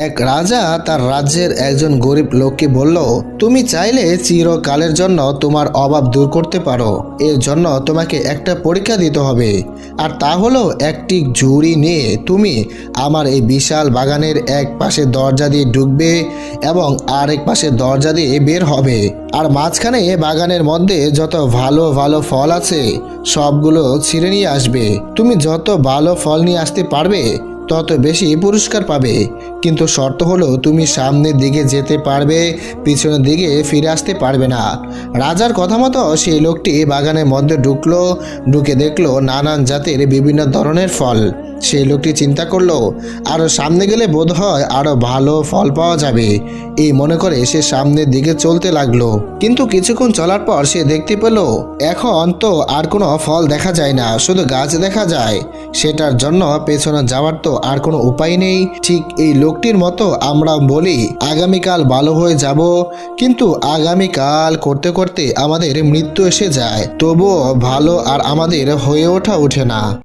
এক রাজা তার রাজ্যের একজন গরিব লোককে বলল, তুমি চাইলে চিরকালের জন্য তোমার অভাব দূর করতে পারো। এর জন্য তোমাকে একটা পরীক্ষা দিতে হবে। আর তা হলো একটি ঝুড়ি নিয়ে তুমি আমার এই বিশাল বাগানের এক পাশে দরজা দিয়ে ঢুকবে এবং আরেক পাশে দরজা দিয়ে বের হবে। আর মাঝখানে বাগানের মধ্যে যত ভালো ভালো ফল আছে, সবগুলো ছিঁড়ে নিয়ে আসবে। তুমি যত ভালো ফল নিয়ে আসতে পারবে তত বেশি পুরস্কার পাবে। কিন্তু শর্ত হলো, তুমি সামনের দিকে যেতে পারবে, পিছনের দিকে ফিরে আসতে পারবে না। রাজার কথা মতো সেই লোকটি বাগানের মধ্যে ঢুকলো, ঢুকে দেখল নানান জাতের বিভিন্ন ধরনের ফল। সেই লোকটি চিন্তা করল আরও সামনে গেলে বোধ হয় আরও ভালো ফল পাওয়া যাবে। এই মনে করে সে সামনের দিকে চলতে লাগল। কিন্তু কিছুক্ষণ চলার পর সে দেখতে পেল, এখন তো আর কোনো ফল দেখা যায় না, শুধু গাছ দেখা যায়। সেটার জন্য পেছনে যাওয়ার তো আর কোনো উপায় নেই। ঠিক এই লোকটির মতো আমরা বলি, আগামীকাল ভালো হয়ে যাব। কিন্তু আগামীকাল করতে করতে আমাদের মৃত্যু এসে যায়। তবুও ভালো আর আমাদের হয়ে ওঠা ওঠে না।